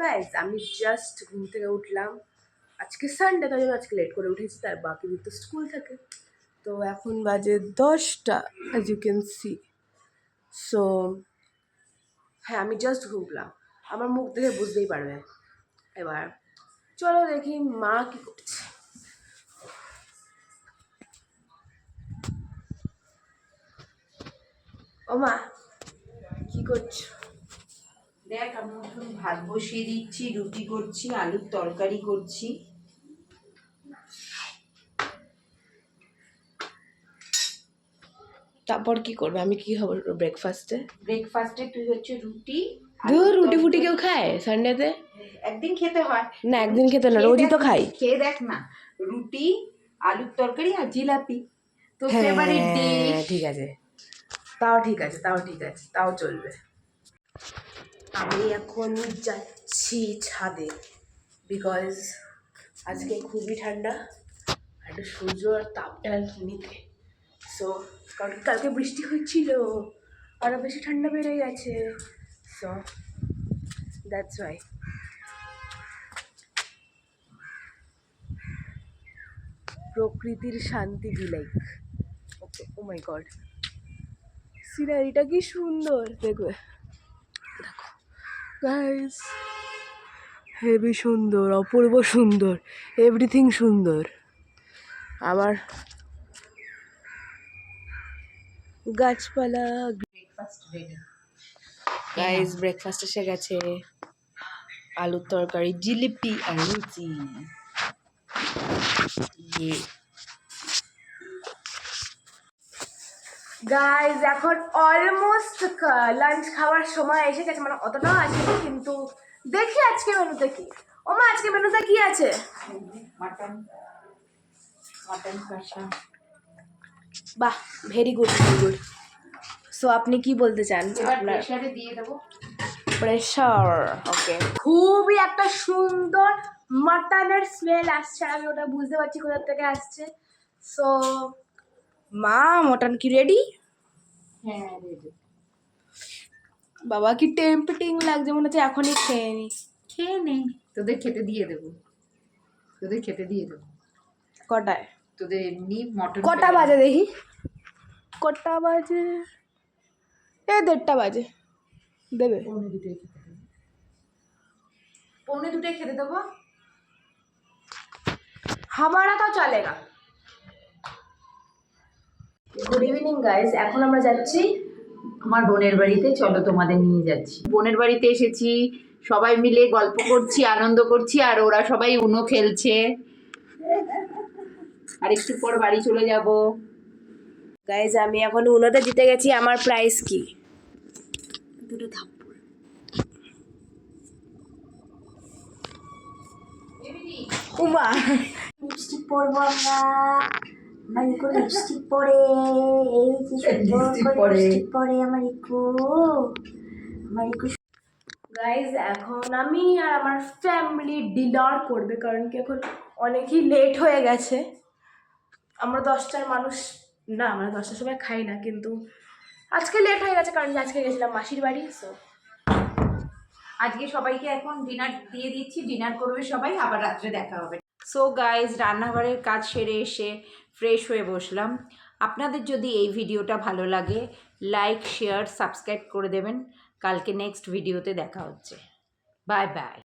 Guys আমি just ঘুম থেকে উঠলাম। আজকে সানডে তাই জন্য আজকে লেট করে উঠেছি, তার বাকি তো স্কুল থাকে। তো এখন বাজে দশটা as you can see so হ্যাঁ আমি জাস্ট ঘুমলাম। আমার মুখ দেখে বুঝতেই পারবে। এবার, চলো দেখি মা কি করছে। ও মা, কি করছ? দেখ আমি এখন ভাত বসিয়ে দিচ্ছি রুটি করছি আলুর তরকারি করছি। তারপর কি করবে? আমি কি খাব ব্রেকফাস্টে ব্রেকফাস্টে তুই হচ্ছে রুটি ধুর রুটি ফুটি কেউ খায় সানডেতে একদিন খেতে হয়। না একদিন খেতে না রোজই তো খাই। খেয়ে দেখ না রুটি আলুর তরকারি আর জিলাপি। তো ফেভারিট ডিশ ঠিক আছে। তাও ঠিক আছে তাও ঠিক আছে তাও চলবে। আমি এখন যাচ্ছি ছাদে বিকজ আজকে খুবই ঠান্ডা, একটু সূর্য আর তাপটা নিতে। সো কারণ কালকে বৃষ্টি হচ্ছিল আরও বেশি ঠান্ডা বেড়ে গেছে। সো দ্যাটস ওয়াই প্রকৃতির শান্তি be like okay oh my god সিনারিটা কি সুন্দর, দেখবে। দেখো গাইস হেভি সুন্দর অপূর্ব সুন্দর এভরিথিং সুন্দর। আবার গাছপালা গাইস ব্রেকফাস্ট এসে গেছে। আলুর তরকারি জিলিপি আর লুচি। গাইজ এখন অলমোস্ট লাঞ্চ খাওয়ার সময় এসে গেছে মানে অতটাও আসেনি কিন্তু দেখি আজকে মেনুতে কি। ও মা আজকে মেনুতে কি আছে? মাটন মাটন কষা। বাহ very good very good so আপনি কি বলতে চান? আপনার দিয়ে দেবো। প্রেশার ওকে খুবই একটা সুন্দর মাটনের স্মেল আসছে আমি ওটা বুঝতে পারছি কোথা থেকে আসছে। সো মা মটন কি রেডি হ্যাঁ রেডি বাবা কি টেম্পটিং লাগছে মনে হচ্ছে এখনই খেয়ে নি। খেয়ে নে তোদের খেতে দিয়ে দেবো। তোদের খেতে দিয়ে দেবো। কটায়? তোদের এমনি মটন কটা বাজে দেখি? কটা বাজে? এ দেড়টা বাজে। দেবে। পৌনে খেতে দেবো। পৌনে দুটোই খেতে দেবো? হামারা তো চলেগা গুড ইভিনিং গাইস এখন আমরা যাচ্ছি আমার বোনের বাড়িতে। চলো তোমাদের নিয়ে যাচ্ছি। বোনের বাড়িতে এসেছি। সবাই মিলে গল্প করছি, আনন্দ করছি, আর ওরা সবাই উনো খেলছে। আর একটু পর বাড়ি চলে যাব। গাইজ আমি এখন উনোতে জিতে গেছি। আমার প্রাইস কি? দুটো থাপ্পড়। উমা। পরবো আমরা। আমার ইকো লিপস্টিক পরে এই যে সুন্দর লিপস্টিক পরে। আমার ইকো আমার ইকো গাইজ এখন আমি আর আমার ফ্যামিলি ডিনার করবে কারণ কি এখন অনেকই লেট হয়ে গেছে। আমরা দশটার মানুষ না আমরা দশটার সময় খাই না কিন্তু আজকে লেট হয়ে গেছে কারণ কি আজকে গেছিলাম মাসির বাড়ি সো আজকে সবাইকে এখন ডিনার দিয়ে দিচ্ছি ডিনার করবে সবাই আবার রাত্রে দেখা হবে। সো গাইজ রান্নাঘরের কাজ সেরে এসে ফ্রেশ হয়ে বসলাম। আপনাদের যদি এই ভিডিওটা ভালো লাগে লাইক শেয়ার সাবস্ক্রাইব করে দেবেন। কালকে নেক্সট ভিডিওতে দেখা হচ্ছে। Bye bye